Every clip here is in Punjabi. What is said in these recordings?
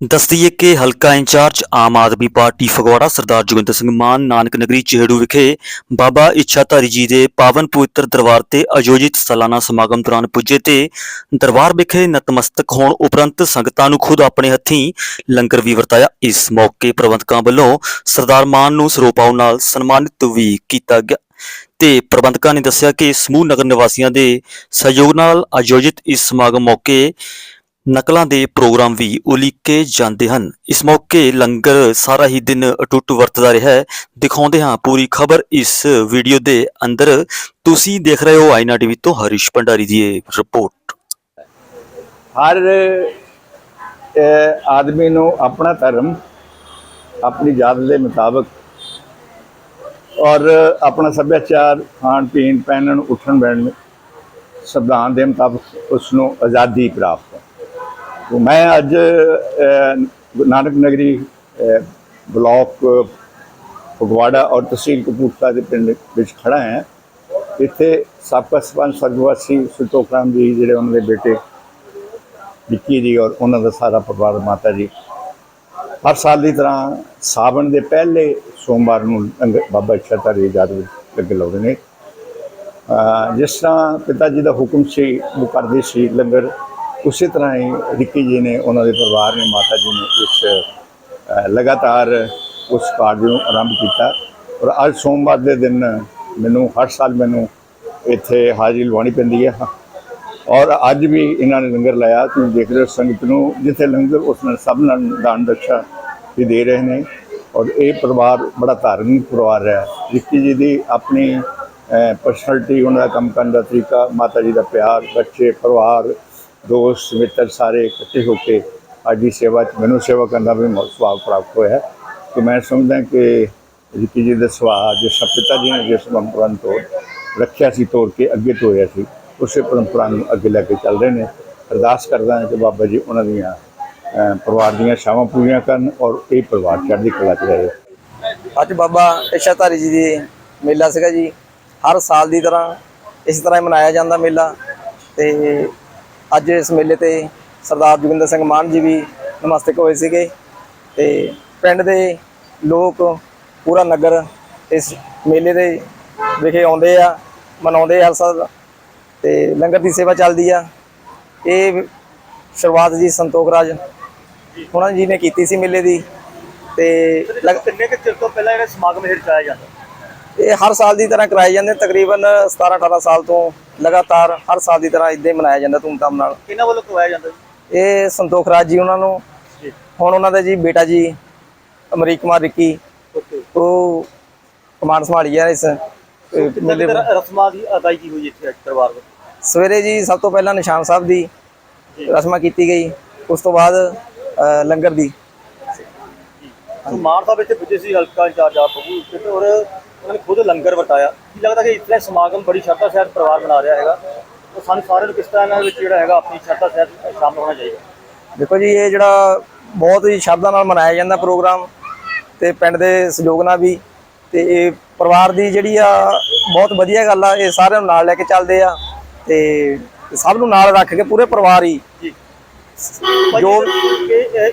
ਦੱਸਦੀਏ ਕਿ ਹਲਕਾ ਇੰਚਾਰਜ ਆਮ ਆਦਮੀ ਪਾਰਟੀ ਫਗਵਾੜਾ ਸਰਦਾਰ ਜੋਗਿੰਦਰ ਸਿੰਘ ਮਾਨ ਨਾਨਕ ਨਗਰੀ ਚਿਹੜੂ ਵਿਖੇ ਬਾਬਾ ਇੱਛਾਧਾਰੀ ਜੀ ਦੇ ਪਾਵਨ ਪਵਿੱਤਰ ਦਰਬਾਰ ਤੇ ਆਯੋਜਿਤ ਸਾਲਾਨਾ ਸਮਾਗਮ ਦੌਰਾਨ ਪੁੱਜੇ ਤੇ ਦਰਬਾਰ ਵਿਖੇ ਨਤਮਸਤਕ ਹੋਣ ਉਪਰੰਤ ਸੰਗਤਾਂ ਨੂੰ ਖੁਦ ਆਪਣੇ ਹੱਥੀਂ ਲੰਗਰ ਵੀ ਵਰਤਾਇਆ। ਇਸ ਮੌਕੇ ਪ੍ਰਬੰਧਕਾਂ ਵੱਲੋਂ ਸਰਦਾਰ ਮਾਨ ਨੂੰ ਸਰੋਪਾਉ ਨਾਲ ਸਨਮਾਨਿਤ ਵੀ ਕੀਤਾ ਗਿਆ। ਤੇ ਪ੍ਰਬੰਧਕਾਂ ਨੇ ਦੱਸਿਆ ਕਿ ਸਮੂਹ ਨਗਰ ਨਿਵਾਸੀਆਂ ਦੇ ਸਹਿਯੋਗ ਨਾਲ ਆਯੋਜਿਤ ਇਸ ਸਮਾਗਮ ਮੌਕੇ ਨਕਲਾਂ ਦੇ ਪ੍ਰੋਗਰਾਮ ਵੀ ਉਲੀਕੇ ਜਾਂਦੇ ਹਨ। ਇਸ ਮੌਕੇ ਲੰਗਰ ਸਾਰਾ ਹੀ ਦਿਨ ਅਟੁੱਟ ਵਰਤਦਾ ਰਿਹਾ ਹੈ। ਦਿਖਾਉਂਦੇ ਹਾਂ ਪੂਰੀ ਖਬਰ ਇਸ ਵੀਡੀਓ ਦੇ ਅੰਦਰ। ਤੁਸੀਂ ਦੇਖ ਰਹੇ ਹੋ ਆਈਨਾ ਟੀਵੀ ਤੋਂ ਹਰੀਸ਼ ਭੰਡਾਰੀ ਦੀ ਇਹ ਰਿਪੋਰਟ। ਹਰ ਆਦਮੀ ਨੂੰ ਆਪਣਾ ਧਰਮ, ਆਪਣੀ ਜਾਤ ਦੇ ਮੁਤਾਬਕ ਔਰ ਆਪਣਾ ਸੱਭਿਆਚਾਰ ਖਾਣ ਪੀਣ ਪਹਿਨਣ ਉੱਠਣ ਬੈਠਣ ਸੰਵਿਧਾਨ ਦੇ ਮੁਤਾਬਕ ਉਸ ਨੂੰ ਆਜ਼ਾਦੀ ਪ੍ਰਾਪਤ ਹੈ ਮੈਂ ਅੱਜ ਅਹ, ਨਾਨਕ ਨਗਰੀ ਅਹ, ਬਲਾਕ ਫਗਵਾੜਾ ਔਰ ਤਹਿਸੀਲ ਕਪੂਰਥਲਾ ਦੇ ਪਿੰਡ ਵਿੱਚ ਖੜਾ ਹਾਂ। ਇੱਥੇ ਸਾਬਕਾ ਸਰਪੰਚ ਸਰਗਵਾਸੀ ਸੁਤੋਖ ਰਾਮ ਜੀ ਜਿਹੜੇ ਉਹਨਾਂ ਦੇ ਬੇਟੇ ਵਿੱਕੀ ਜੀ ਔਰ ਉਹਨਾਂ ਦਾ ਸਾਰਾ ਪਰਿਵਾਰ ਮਾਤਾ ਜੀ ਹਰ ਸਾਲ ਦੀ ਤਰ੍ਹਾਂ ਸਾਵਣ ਦੇ ਪਹਿਲੇ ਸੋਮਵਾਰ ਨੂੰ ਲੰਗਰ ਬਾਬਾ ਇੱਛਾਧਾਰੀ ਯਾਦ ਵਿੱਚ ਲੱਗੇ ਲਾਉਂਦੇ ਨੇ। ਜਿਸ ਤਰ੍ਹਾਂ ਪਿਤਾ ਜੀ ਦਾ ਹੁਕਮ ਸੀ ਉਹ ਕਰਦੇ ਸੀ ਲੰਗਰ। ਉਸੇ ਤਰ੍ਹਾਂ ਹੀ ਰਿੱਕੀ ਜੀ ਨੇ ਉਹਨਾਂ ਦੇ ਪਰਿਵਾਰ ਨੇ, ਮਾਤਾ ਜੀ ਨੇ ਇਸ ਲਗਾਤਾਰ ਉਸ ਕਾਰਜ ਨੂੰ ਆਰੰਭ ਕੀਤਾ। ਔਰ ਅੱਜ ਸੋਮਵਾਰ ਦੇ ਦਿਨ ਮੈਨੂੰ, ਹਰ ਸਾਲ ਮੈਨੂੰ ਇੱਥੇ ਹਾਜ਼ਰੀ ਲਵਾਉਣੀ ਪੈਂਦੀ ਹੈ। ਔਰ ਅੱਜ ਵੀ ਇਹਨਾਂ ਨੇ ਲੰਗਰ ਲਾਇਆ। ਤੁਸੀਂ ਦੇਖ ਰਹੇ ਹੋ ਸੰਗਤ ਨੂੰ, ਜਿੱਥੇ ਲੰਗਰ ਉਸ ਨਾਲ ਸਭ ਨਾਲ ਦਾਨ ਦਕਸ਼ਾ ਵੀ ਦੇ ਰਹੇ ਨੇ। ਔਰ ਇਹ ਪਰਿਵਾਰ ਬੜਾ ਧਾਰਮਿਕ ਪਰਿਵਾਰ ਹੈ। ਰਿੱਕੀ ਜੀ ਦੀ ਆਪਣੀ ਪਰਸਨੈਲਿਟੀ ਉਹਨਾਂ ਦਾ ਕੰਮ ਕਰਨ ਦਾ ਤਰੀਕਾ, ਮਾਤਾ ਜੀ ਦਾ ਪਿਆਰ, ਬੱਚੇ, ਪਰਿਵਾਰ ਦੋਸਤ ਮਿੱਤਰ ਸਾਰੇ ਇਕੱਠੇ ਹੋ ਕੇ ਅੱਜ ਦੀ ਸੇਵਾ 'ਚ ਮੈਨੂੰ ਸੇਵਾ ਕਰਨ ਦਾ ਵੀ ਮੌਕਾ ਸੁਭਾਗ ਪ੍ਰਾਪਤ ਹੋਇਆ ਹੈ। ਕਿ ਮੈਂ ਸਮਝਦਾ ਕਿ ਵਿੱਕੀ ਜੀ ਦੇ ਸੁਭਾਅ ਜਿਸ ਪਿਤਾ ਜੀ ਨੇ ਜਿਸ ਪਰੰਪਰਾ ਨੂੰ ਤੋੜ, ਰੱਖਿਆ ਸੀ, ਤੋੜ ਕੇ ਅੱਗੇ ਤੋਰਿਆ ਸੀ, ਉਸੇ ਪਰੰਪਰਾ ਨੂੰ ਅੱਗੇ ਲੈ ਕੇ ਚੱਲ ਰਹੇ ਨੇ। ਅਰਦਾਸ ਕਰਦਾ ਹਾਂ ਕਿ ਬਾਬਾ ਜੀ ਉਹਨਾਂ ਦੀਆਂ ਪਰਿਵਾਰ ਦੀਆਂ ਸ਼ਾਵਾਂ ਪੂਰੀਆਂ ਕਰਨ ਔਰ ਇਹ ਪਰਿਵਾਰ ਚੜ੍ਹਦੀ ਕਲਾ 'ਚ ਰਹੇ। ਅੱਜ ਬਾਬਾ ਇਸ਼ਾਧਾਰੀ ਜੀ ਦੀ ਮੇਲਾ ਸੀਗਾ ਜੀ। ਹਰ ਸਾਲ ਦੀ ਤਰ੍ਹਾਂ ਇਸ ਤਰ੍ਹਾਂ ਹੀ ਮਨਾਇਆ ਜਾਂਦਾ ਮੇਲਾ ਤੇ ਅੱਜ ਇਸ ਮੇਲੇ ਤੇ ਸਰਦਾਰ ਜੋਗਿੰਦਰ ਸਿੰਘ ਮਾਨ ਜੀ ਵੀ ਨਮਸਤਕ ਹੋਏ ਸੀਗੇ ਤੇ ਪਿੰਡ ਦੇ ਲੋਕ ਪੂਰਾ ਨਗਰ ਇਸ ਮੇਲੇ ਦੇ ਵਿਖੇ ਆਉਂਦੇ ਆ, ਮਨਾਉਂਦੇ ਹਰ ਸਾਲ ਤੇ ਲੰਗਰ ਦੀ ਸੇਵਾ ਚੱਲਦੀ ਆ। ਇਹ ਸ਼ੁਰੂਆਤ ਜੀ ਸੰਤੋਖ ਰਾਜ ਉਹਨਾਂ ਜੀ ਨੇ ਕੀਤੀ ਸੀ ਮੇਲੇ ਦੀ ਤੇ ਲਗ- ਕਿੰਨੇ ਕੁ ਚਿਰ ਤੋਂ ਪਹਿਲਾਂ ਜਿਹੜਾ ਸਮਾਗਮ ਇਹ ਰਚਾਇਆ ਜਾਂਦਾ? ਇਹ ਹਰ ਸਾਲ ਦੀ ਤਰ੍ਹਾਂ ਕਰਾਏ ਜਾਂਦੇ ਤਕਰੀਬਨ 17 18 ਸਾਲ ਤੋਂ ਲਗਾਤਾਰ ਹਰ ਸਾਲ ਦੀ ਤਰ੍ਹਾਂ ਇਦਾਂ ਹੀ ਮਨਾਇਆ ਜਾਂਦਾ ਧੂਮਧਾਮ ਨਾਲ। ਕਿਹਨਾਂ ਵੱਲੋਂ ਕਰਵਾਇਆ ਜਾਂਦਾ ਜੀ? ਇਹ ਸੰਤੋਖ ਰਾਜ ਜੀ ਉਹਨਾਂ ਨੂੰ ਹੁਣ ਉਹਨਾਂ ਦਾ ਜੀ ਬੇਟਾ ਜੀ ਅਮਰੀਕ ਕੁਮਾਰ ਰਿੱਕੀ ਉਹ ਕਮਾਂਡ ਸੰਭਾਲੀ ਆ ਇਸ ਰਸਮਾਂ ਦੀ ਅਦਾਇਗੀ ਹੋਈ ਇੱਥੇ ਅੱਜ ਦਰਬਾਰ ਵਿੱਚ? ਸਵੇਰੇ ਜੀ ਸਭ ਤੋਂ ਪਹਿਲਾਂ ਨਿਸ਼ਾਨ ਸਾਹਿਬ ਦੀ ਰਸਮਾ ਕੀਤੀ ਗਈ ਉਸ ਤੋਂ ਬਾਅਦ ਲੰਗਰ ਦੀ। ਮਾਨ ਸਾਹਿਬ ਇੱਥੇ ਪੁੱਜੇ ਸੀ ਹਲਕਾ ਇੰਚਾਰਜ ਆਪ ਤੇ ਔਰ ਉਹਨਾਂ ਨੇ ਖੁਦ ਲੰਗਰ ਵਰਤਾਇਆ। ਕੀ ਲੱਗਦਾ ਕਿ ਇਤਨੇ ਸਮਾਗਮ ਬੜੀ ਸ਼ਰਧਾ ਸਹਿਤ ਪਰਿਵਾਰ ਬਣਾ ਰਿਹਾ ਹੈਗਾ। ਉਹ ਸਾਨੂੰ ਸਾਰਿਆਂ ਨੂੰ ਕਿਸ ਤਰ੍ਹਾਂ ਇਹਨਾਂ ਵਿੱਚ ਜਿਹੜਾ ਹੈਗਾ ਆਪਣੀ ਸ਼ਰਧਾ ਸਹਿਤ ਸ਼ਾਮਲ ਹੋਣਾ ਚਾਹੀਦਾ? ਦੇਖੋ ਜੀ ਇਹ ਜਿਹੜਾ ਬਹੁਤ ਹੀ ਸ਼ਰਧਾ ਨਾਲ ਮਨਾਇਆ ਜਾਂਦਾ ਪ੍ਰੋਗਰਾਮ ਤੇ ਪਿੰਡ ਦੇ ਸਹਿਯੋਗ ਨਾਲ ਵੀ ਤੇ ਇਹ ਪਰਿਵਾਰ ਦੀ ਜਿਹੜੀ ਆ ਬਹੁਤ ਵਧੀਆ ਗੱਲ ਆ ਇਹ ਸਾਰਿਆਂ ਨੂੰ ਨਾਲ ਲੈ ਕੇ ਚੱਲਦੇ ਆ ਤੇ ਸਭ ਨੂੰ ਨਾਲ ਰੱਖ ਕੇ ਪੂਰੇ ਪਰਿਵਾਰ ਹੀ ਜੀ।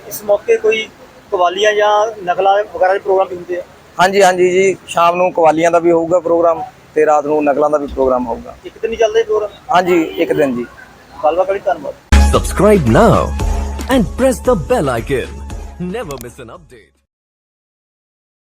ਇਸ ਮੌਕੇ ਕੋਈ ਕਵਾਲੀਆਂ ਜਾਂ ਨਕਲਾਂ ਵਗੈਰਾ ਦੇ ਪ੍ਰੋਗਰਾਮ ਵੀ ਹੁੰਦੇ ਆ? ਹਾਂਜੀ ਹਾਂਜੀ ਜੀ ਸ਼ਾਮ ਨੂੰ ਕਵਾਲੀਆਂ ਦਾ ਵੀ ਹੋਊਗਾ ਪ੍ਰੋਗਰਾਮ ਤੇ ਰਾਤ ਨੂੰ ਨਕਲਾਂ ਦਾ ਵੀ ਪ੍ਰੋਗਰਾਮ ਹੋਊਗਾ ਇੱਕ ਦਿਨ ਹੀ ਚੱਲਦਾ ਇਹ ਪ੍ਰੋਗਰਾਮ ਹਾਂਜੀ ਇੱਕ ਦਿਨ ਜੀ ਗੱਲਬਾਤ ਕਰੀ ਧੰਨਵਾਦ Subscribe now and press the bell icon. Never miss an update.